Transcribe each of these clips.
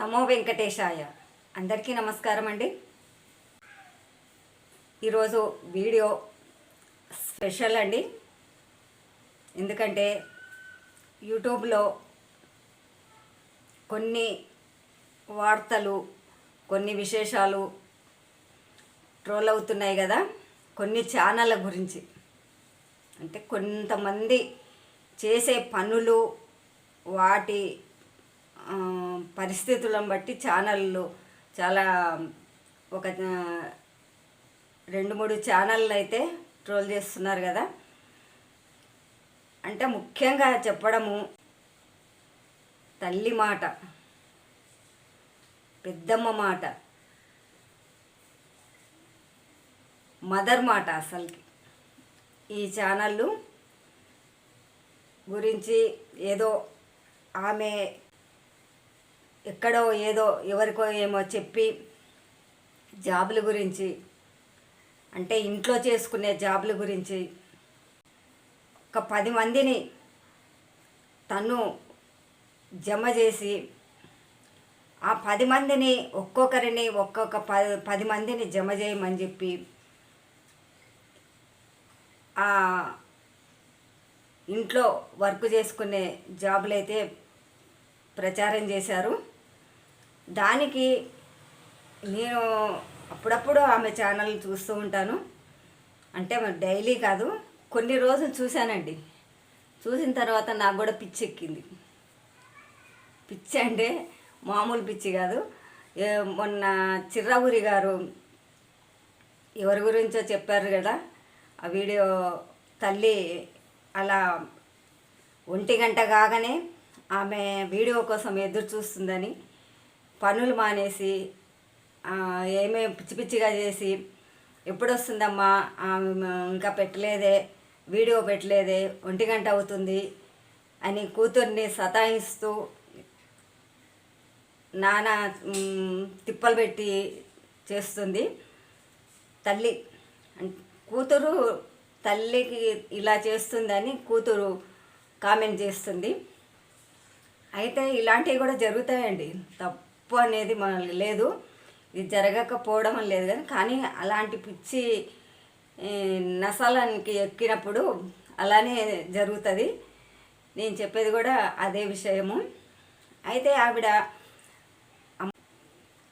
నమో వెంకటేశాయ. అందరికీ నమస్కారం అండి. ఈరోజు వీడియో స్పెషల్ అండి. ఎందుకంటే యూట్యూబ్లో కొన్ని వార్తలు కొన్ని విశేషాలు ట్రోల్ అవుతున్నాయి కదా కొన్ని ఛానళ్ళ గురించి. అంటే కొంతమంది చేసే పనులు వాటి పరిస్థితులను బట్టి ఛానళ్ళు చాలా ఒక రెండు మూడు ఛానళ్ళు అయితే ట్రోల్ చేస్తున్నారు కదా. అంటే ముఖ్యంగా చెప్పడము తల్లి మాట పెద్దమ్మ మాట మదర్ మాట అసలుకి. ఈ ఛానళ్ళు గురించి ఏదో ఆమె ఎక్కడో ఏదో ఎవరికో ఏమో చెప్పి జాబుల గురించి అంటే ఇంట్లో చేసుకునే జాబుల గురించి ఒక పది మందిని తను జమ చేసి ఆ పది మందిని ఒక్కొక్కరిని ఒక్కొక్క పది పది మందిని జమ చేయమని చెప్పి ఆ ఇంట్లో వర్క్ చేసుకునే జాబులు అయితే ప్రచారం చేశారు. దానికి నేను అప్పుడప్పుడు ఆమె ఛానల్ చూస్తూ ఉంటాను. అంటే మరి డైలీ కాదు కొన్ని రోజులు చూశానండి. చూసిన తర్వాత నాకు కూడా పిచ్చి ఎక్కింది. పిచ్చి అంటే మామూలు పిచ్చి కాదు. మొన్న చిర్రావురి గారు ఎవరి గురించో చెప్పారు కదా ఆ వీడియో తల్లి అలా ఒంటి గంట కాగానే ఆమె వీడియో కోసం ఎదురు చూస్తుందని పనులు మానేసి ఏమేమి ఏమే పిచ్చి పిచ్చిగా చేసి ఎప్పుడు వస్తుందమ్మా ఇంకా పెట్టలేదే వీడియో పెట్టలేదే ఒంటి గంట అవుతుంది అని కూతుర్ని సతాయిస్తూ నానా తిప్పలు పెట్టి చేస్తుంది. తల్లి కూతురు తల్లికి ఇలా చేస్తుందని కూతురు కామెంట్ చేస్తుంది. అయితే ఇలాంటివి కూడా జరుగుతాయండి. తప్పు తప్పు అనేది మనకి లేదు. ఇది జరగకపోవడం లేదు కానీ కానీ అలాంటి పిచ్చి నసలానికి నసాలానికి ఎక్కినప్పుడు అలానే జరుగుతుంది. నేను చెప్పేది కూడా అదే విషయము. అయితే ఆవిడ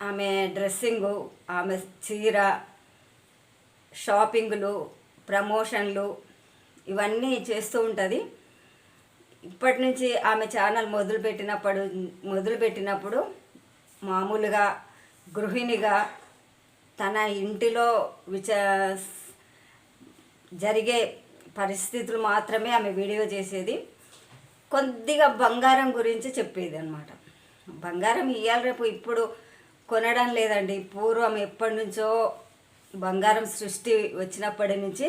ఆమె డ్రెస్సింగు ఆమె చీర షాపింగ్లు ప్రమోషన్లు ఇవన్నీ చేస్తూ ఉంటుంది. ఇప్పటి నుంచి ఆమె ఛానల్ మొదలుపెట్టినప్పుడు మొదలుపెట్టినప్పుడు మామూలుగా గృహిణిగా తన ఇంటిలో విచ జరిగే పరిస్థితులు మాత్రమే ఆమె వీడియో చేసేది. కొద్దిగా బంగారం గురించి చెప్పేది అనమాట బంగారం ఇవాళ రేపు ఇప్పుడు కొనడం లేదండి. పూర్వం ఎప్పటి నుంచో బంగారం సృష్టి వచ్చినప్పటి నుంచి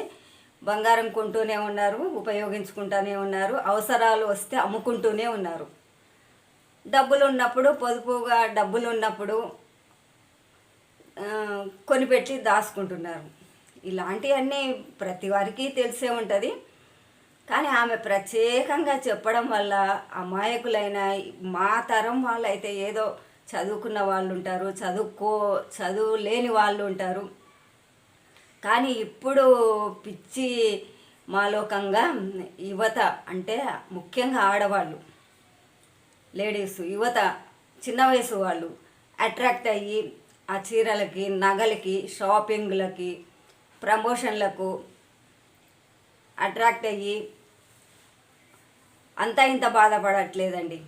బంగారం కొంటూనే ఉన్నారు ఉపయోగించుకుంటూనే ఉన్నారు అవసరాలు వస్తే అమ్ముకుంటూనే ఉన్నారు. డబ్బులు ఉన్నప్పుడు పొదుపుగా డబ్బులు ఉన్నప్పుడు కొనిపెట్టి దాచుకుంటున్నారు. ఇలాంటివన్నీ ప్రతి వారికి తెలిసే ఉంటుంది. కానీ ఆమె ప్రత్యేకంగా చెప్పడం వల్ల అమాయకులైన మా తరం వాళ్ళు అయితే ఏదో చదువుకున్న వాళ్ళు ఉంటారు చదువుకో చదువు లేని వాళ్ళు ఉంటారు కానీ ఇప్పుడు పిచ్చి మాలోకంగా యువత అంటే ముఖ్యంగా ఆడవాళ్ళు. లేడీస్ యువత చిన్న వయసు వాళ్ళు అట్రాక్ట్ అయ్యి ఆ చీరలకి నగలకి షాపింగ్లకి ప్రమోషన్లకు అట్రాక్ట్ అయ్యి అంతా ఇంత బాధపడట్లేదండి.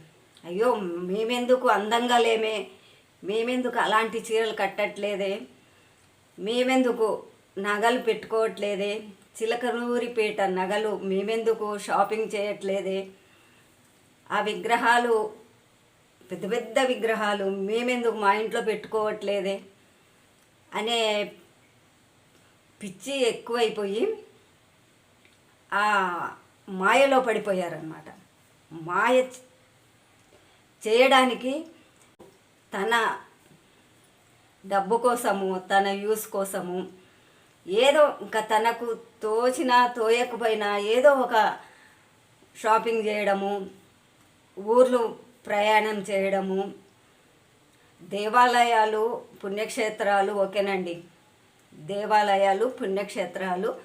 అయ్యో మేమెందుకు అందంగా లేమే? మేమెందుకు అలాంటి చీరలు కట్టట్లేదే? మేమెందుకు నగలు పెట్టుకోవట్లేదే? చిలకనూరిపేట నగలు మేమెందుకు షాపింగ్ చేయట్లేదే? ఆ విగ్రహాలు పెద్ద పెద్ద విగ్రహాలు మేమెందుకు మా ఇంట్లో పెట్టుకోవట్లేదే? అనే పిచ్చి ఎక్కువైపోయి ఆ మాయలో పడిపోయారనమాట మాయ చేయడానికి తన డబ్బు కోసము తన యూస్ కోసము ఏదో ఇంకా తనకు తోచినా తోయకపోయినా ఏదో ఒక షాపింగ్ చేయడము ఊర్లు ప్రయాణం చేయడము దేవాలయాలు పుణ్యక్షేత్రాలు ఓకేనండి. దేవాలయాలు పుణ్యక్షేత్రాలు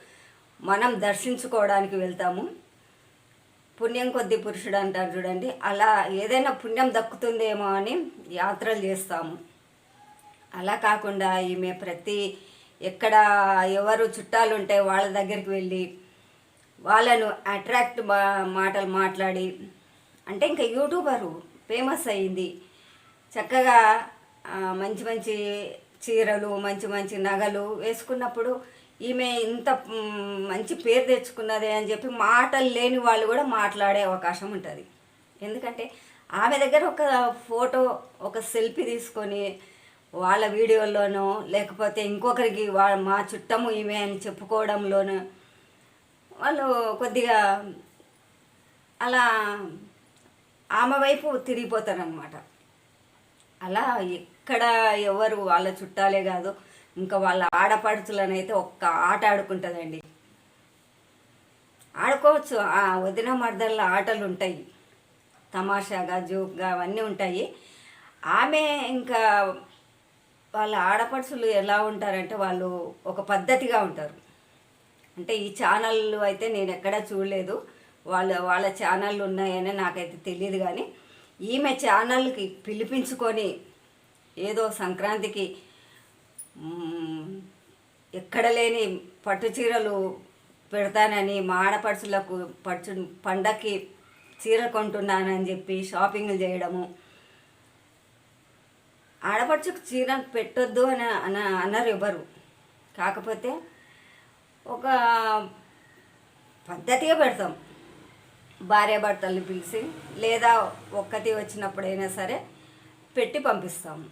మనం దర్శించుకోవడానికి వెళ్తాము. పుణ్యం కొద్ది పురుషుడు అంటారు చూడండి. అలా ఏదైనా పుణ్యం దక్కుతుందేమో అని యాత్రలు చేస్తాము. అలా కాకుండా ఈమె ప్రతి ఎక్కడ ఎవరు చుట్టాలు ఉంటే వాళ్ళ దగ్గరికి వెళ్ళి వాళ్ళను అట్రాక్ట్ మాటలు మాట్లాడి అంటే ఇంకా యూట్యూబరు ఫేమస్ అయింది. చక్కగా మంచి మంచి చీరలు మంచి మంచి నగలు వేసుకున్నప్పుడు ఈమె ఇంత మంచి పేరు తెచ్చుకున్నదే అని చెప్పి మాటలు లేని వాళ్ళు కూడా మాట్లాడే అవకాశం ఉంటుంది. ఎందుకంటే ఆమె దగ్గర ఒక ఫోటో ఒక సెల్ఫీ తీసుకొని వాళ్ళ వీడియోల్లోనో లేకపోతే ఇంకొకరికి వా మా చుట్టము ఈమె అని చెప్పుకోవడంలోనూ వాళ్ళు కొద్దిగా అలా ఆమె వైపు తిరిగిపోతారనమాట అలా ఎక్కడ ఎవరు వాళ్ళ చుట్టాలే కాదు ఇంకా వాళ్ళ ఆడపడుచులనైతే ఒక్క ఆట ఆడుకుంటుందండి. ఆడుకోవచ్చు. ఆ వదిన మర్దళ్ళ ఆటలు ఉంటాయి తమాషాగా జోక్గా అవన్నీ ఉంటాయి. ఆమె ఇంకా వాళ్ళ ఆడపడుచులు ఎలా ఉంటారంటే వాళ్ళు ఒక పద్ధతిగా ఉంటారు. అంటే ఈ ఛానళ్ళు అయితే నేను ఎక్కడా చూడలేదు. వాళ్ళ వాళ్ళ ఛానళ్ళు ఉన్నాయని నాకైతే తెలియదు కానీ ఈమె ఛానల్కి పిలిపించుకొని ఏదో సంక్రాంతికి ఎక్కడ లేని పట్టు చీరలు పెడతానని మా ఆడపడుచులకు పట్టు పండక్కి చీర కొంటున్నానని చెప్పి షాపింగ్లు చేయడము. ఆడపడుచుకు చీర పెట్టొద్దు అని అన అన్నారు ఎవరు. కాకపోతే ఒక పద్ధతిగా పెడతాం. భార్యాభర్తల్ని పిలిచి లేదా ఒక్కటి వచ్చినప్పుడైనా సరే పెట్టి పంపిస్తాము.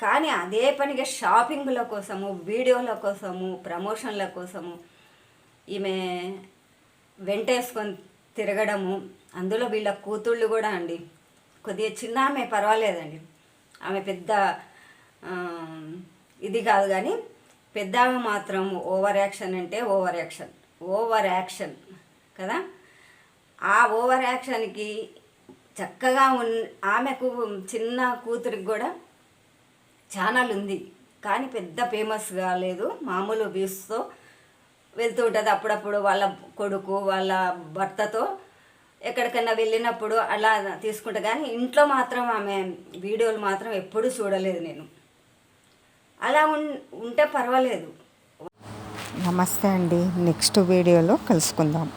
కానీ అదే పనిగా షాపింగ్ల కోసము వీడియోల కోసము ప్రమోషన్ల కోసము ఈమె వెంటేసుకొని తిరగడము అందులో వీళ్ళ కూతుళ్ళు కూడా అండి. కొద్దిగా చిన్న ఆమె పర్వాలేదండి. ఆమె పెద్ద ఇది కాదు కానీ పెద్ద ఆమె మాత్రం ఓవర్ యాక్షన్ అంటే ఓవర్ యాక్షన్ ఓవర్ యాక్షన్ కదా? ఆ ఓవర్ యాక్షన్కి చక్కగా ఉన్ ఆమెకు చిన్న కూతురికి కూడా ఛానల్ ఉంది. కానీ పెద్ద ఫేమస్ కాలేదు మామూలు వ్యూస్తో వెళ్తూ ఉంటుంది. అప్పుడప్పుడు వాళ్ళ కొడుకు వాళ్ళ భర్తతో ఎక్కడికైనా వెళ్ళినప్పుడు అలా తీసుకుంటా. కానీ ఇంట్లో మాత్రం ఆమె వీడియోలు మాత్రం ఎప్పుడూ చూడలేదు నేను. అలా ఉన్ ఉంటే పర్వాలేదు. నమస్తే అండి. నెక్స్ట్ వీడియోలో కలుసుకుందాం.